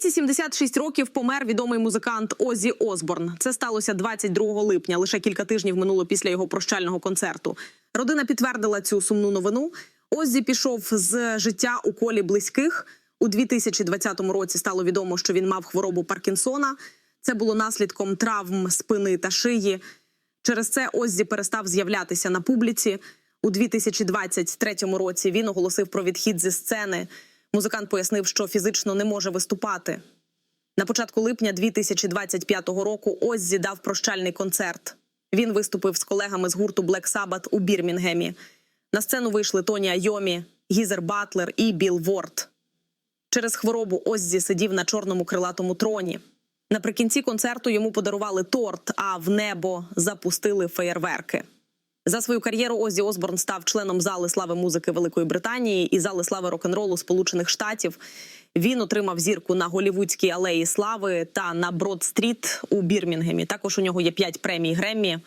віці 76 років помер відомий музикант Озі Осборн. Це сталося 22 липня. Лише кілька тижнів минуло після його прощального концерту. Родина підтвердила цю сумну новину. Оззі пішов з життя у колі близьких. У 2020 році стало відомо, що він мав хворобу Паркінсона. Це було наслідком травм спини та шиї. Через це Оззі перестав з'являтися на публіці. У 2023 році він оголосив про відхід зі сцени. Музикант пояснив, що фізично не може виступати. На початку липня 2025 року Оззі дав прощальний концерт. Він виступив з колегами з гурту Black Sabbath у Бірмінгемі. На сцену вийшли Тоні Айомі, Гізер Батлер і Біл Ворд. Через хворобу Оззі сидів на чорному крилатому троні. Наприкінці концерту йому подарували торт, а в небо запустили феєрверки. За свою кар'єру Озі Осборн став членом зали слави музики Великої Британії і зали слави рок-н-ролу Сполучених Штатів. Він отримав зірку на Голівудській алеї слави та на Брод-стріт у Бірмінгемі. Також у нього є п'ять премій Греммі.